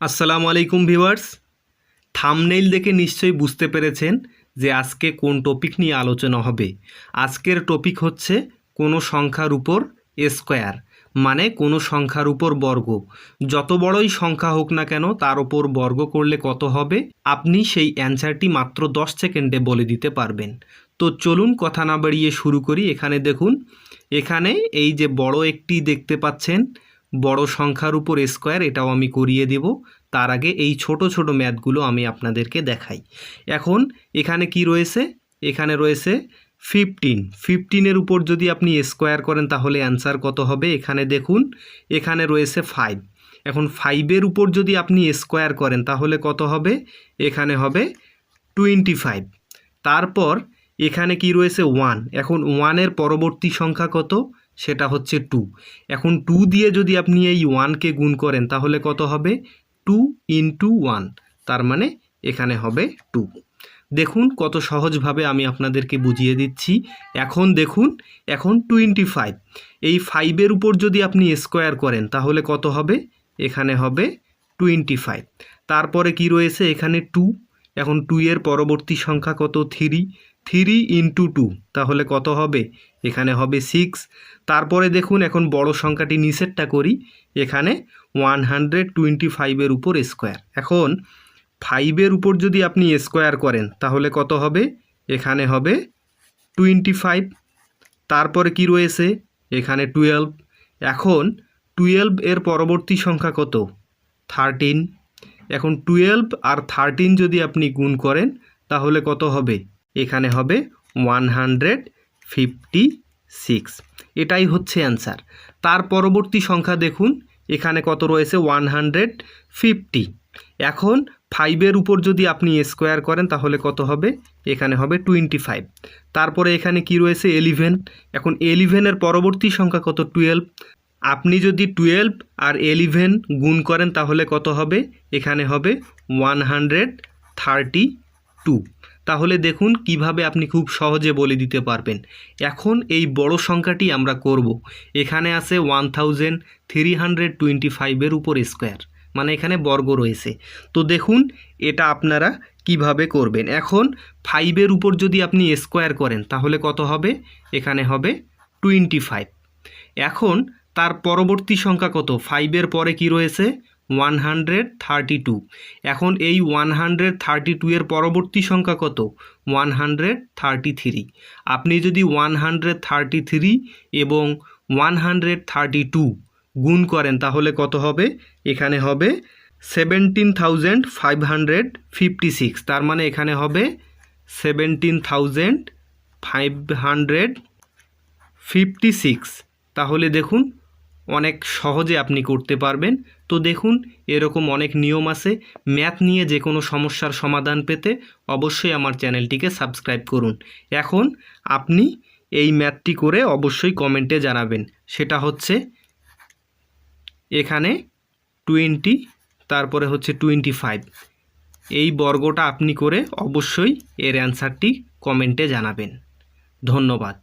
আসসালামু আলাইকুম viewers. Thumbnail দেখে নিশ্চয়ই বুঝতে পেরেছেন যে আজকে কোন টপিক নিয়ে আলোচনা হবে। আজকের টপিক হচ্ছে কোনো সংখ্যার উপর স্কোয়ার মানে কোনো সংখ্যার উপর বর্গ। যত বড়ই সংখ্যা হোক না কেন তার উপর বর্গ করলে কত হবে? আপনি সেই অ্যান্সারটি মাত্র দশ সেকেন্ডে বলে দিতে পারবেন। তো চলুন কথা না বাড়িয়ে শুরু করি। এখানে দেখুন, এখানে এই যে বড় একটি দেখতে পাচ্ছেন বড় সংখ্যার উপর স্কোয়ার এটাও আমি করিয়ে দেব। তার আগে এই ছোট ছোট ম্যাথগুলো আমি আপনাদেরকে দেখাই। এখন এখানে কি রয়েছে? এখানে রয়েছে ফিফটিন ফিফটিনের উপর যদি আপনি স্কোয়ার করেন তাহলে অ্যান্সার কত হবে? এখানে দেখুন, এখানে রয়েছে ফাইভ এখন ফাইভের উপর যদি আপনি স্কোয়ার করেন তাহলে কত হবে? এখানে হবে টোয়েন্টি ফাইভ তারপর এখানে কি রয়েছে? ওয়ান এখন ওয়ানের পরবর্তী সংখ্যা কত? সেটা হচ্ছে টু এখন টু দিয়ে যদি আপনি এই ওয়ানকে গুণ করেন, তাহলে কত হবে? টু ইন্টু ওয়ান তার মানে এখানে হবে টু দেখুন কত সহজভাবে আমি আপনাদেরকে বুঝিয়ে দিচ্ছি। এখন দেখুন, এখন টোয়েন্টি ফাইভ এই ফাইভের উপর যদি আপনি স্কোয়ার করেন, তাহলে কত হবে? এখানে হবে টোয়েন্টি ফাইভ তারপরে কি রয়েছে? এখানে টু এখন টু এর পরবর্তী সংখ্যা কত? থ্রি থ্রি ইন্টু টু, তাহলে কত হবে? এখানে হবে সিক্স তারপরে দেখুন, এখন বড় সংখ্যাটি নিচেরটা করি। এখানে ওয়ান হান্ড্রেড টোয়েন্টি ফাইভের উপর স্কোয়ার এখন ফাইভের উপর যদি আপনি স্কোয়ার করেন, তাহলে কত হবে? এখানে হবে টোয়েন্টি ফাইভ তারপরে কি রয়েছে? এখানে টুয়েলভ এখন টুয়েলভ এর পরবর্তী সংখ্যা কত? থার্টিন এখন টুয়েলভ আর থার্টিন যদি আপনি গুণ করেন, তাহলে কত হবে? এখানে হবে ওয়ান হান্ড্রেড ফিফটি সিক্স। এটাই হচ্ছে অ্যান্সার। তার পরবর্তী সংখ্যা দেখুন, এখানে কত রয়েছে? One hundred fifty. এখন ফাইভের উপর যদি আপনি স্কোয়ার করেন, তাহলে কত হবে? এখানে হবে টোয়েন্টি ফাইভ তারপরে এখানে কি রয়েছে? এলিভেন এখন এলিভেনের পরবর্তী সংখ্যা কত? টুয়েলভ আপনি যদি টুয়েলভ আর এলিভেন গুণ করেন, তাহলে কত হবে? এখানে হবে ওয়ান হান্ড্রেড থার্টি টু তাহলে দেখুন কীভাবে আপনি খুব সহজে বলে দিতে পারবেন। এখন এই বড় সংখ্যাটি আমরা করব। এখানে আছে one thousand three hundred twenty ফাইভের উপর স্কোয়ার মানে এখানে বর্গ রয়েছে। তো দেখুন এটা আপনারা কীভাবে করবেন। এখন ফাইভের উপর যদি আপনি স্কোয়ার করেন, তাহলে কত হবে? এখানে হবে টোয়েন্টি ফাইভ। এখন তার পরবর্তী সংখ্যা কত? ফাইভের পরে কি রয়েছে? ওয়ান হান্ড্রেড থার্টি টু এখন এই ওয়ান হান্ড্রেড থার্টি টু এর পরবর্তী সংখ্যা কত? ওয়ান হান্ড্রেড থার্টি থ্রি আপনি যদি ওয়ান হান্ড্রেড থার্টি থ্রি এবং ওয়ান হান্ড্রেড থার্টি টু গুণ করেন, তাহলে কত হবে? এখানে হবে seventeen thousand five hundred fifty six তার মানে এখানে হবে seventeen thousand five hundred fifty six তাহলে দেখুন অনেক সহজে আপনি করতে পারবেন। তো দেখুন, এরকম অনেক নিয়ম আছে। ম্যাথ নিয়ে যে কোনো সমস্যার সমাধান পেতে অবশ্যই আমার চ্যানেলটিকে সাবস্ক্রাইব করুন। এখন আপনি এই ম্যাথটি করে অবশ্যই কমেন্টে জানাবেন। সেটা হচ্ছে এখানে টোয়েন্টি, তারপরে হচ্ছে টোয়েন্টি ফাইভ। এই বর্গটা আপনি করে অবশ্যই এর অ্যান্সারটি কমেন্টে জানাবেন। ধন্যবাদ।